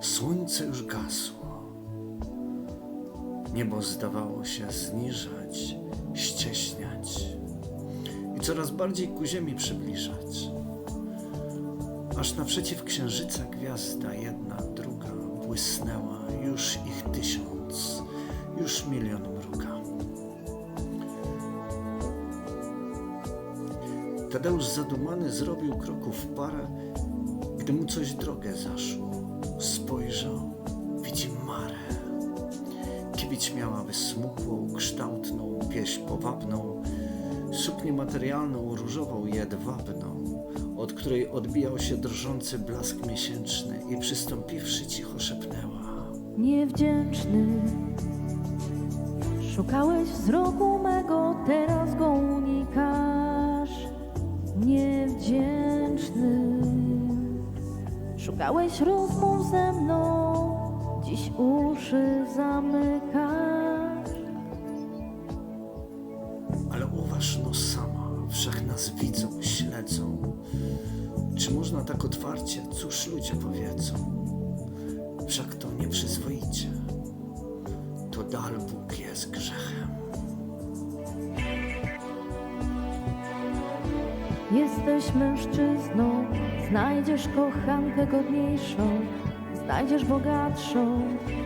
Słońce już gasło. Niebo zdawało się zniżać, ścieśniać i coraz bardziej ku ziemi przybliżać. Aż naprzeciw księżyca gwiazda jedna, druga błysnęła, już ich tysiąc, już milion mruga. Tadeusz zadumany zrobił kroków parę, gdy mu coś drogę zaszło. Spojrzał, widzi Marę. Kibić miała wysmukłą, kształtną, pieśń powabną, suknię materialną, różową, jedwabną, od której odbijał się drżący blask miesięczny i przystąpiwszy cicho szepnęła. Niewdzięczny Szukałeś wzroku mego, teraz go unikasz Szukałeś rozmów ze mną Dziś uszy zamykasz Ale uważ no sama, wszak nas widzą, śledzą. Czy można tak otwarcie, cóż ludzie powiedzą? Wszak to nieprzyzwoicie. To dal Bóg jest grzechem. Jesteś mężczyzną, znajdziesz kochankę godniejszą, znajdziesz bogatszą,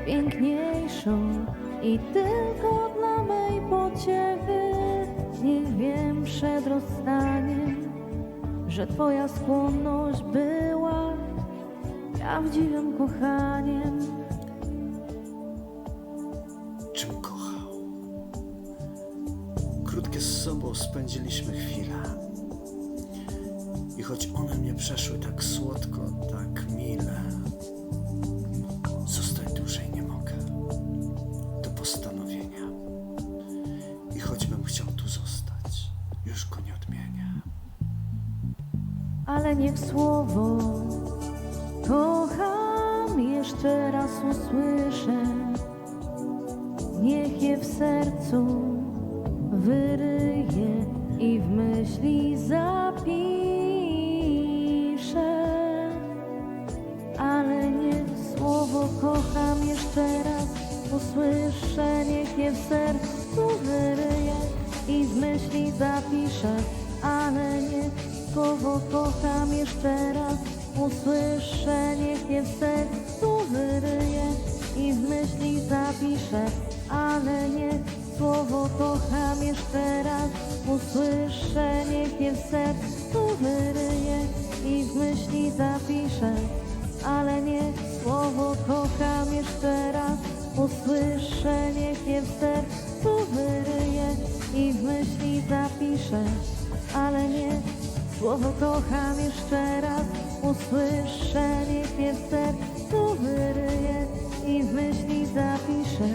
piękniejszą i tylko dla mej pociechy niech wiem przed rozstaniem, że twoja skłonność była prawdziwym kochaniem. Czym kochał? Krótkie z sobą spędziliśmy chwile. Choć one mnie przeszły tak słodko, tak mile, zostać dłużej nie mogę. To postanowienie. I choćbym chciał tu zostać, już go nie odmienię. ale niech słowo kocham jeszcze raz usłyszę. Niech je w sercu wyryje i w myśli zapiszę. Je w sercu wyryje i w myśli zapiszę. Ale niech słowo kocham jeszcze raz usłyszę. Niech je w sercu wyryje i w myśli zapiszę. Ale niech słowo kocham jeszcze raz usłyszę. Niech je w sercu wyryje i w myśli zapiszę. Ale niech słowo kocham jeszcze raz usłyszę. Niech je w sercu wyryje i w myśli zapiszę. Ale niech słowo kocham jeszcze raz usłyszę. Niech je w sercu wyryje i w myśli zapiszę.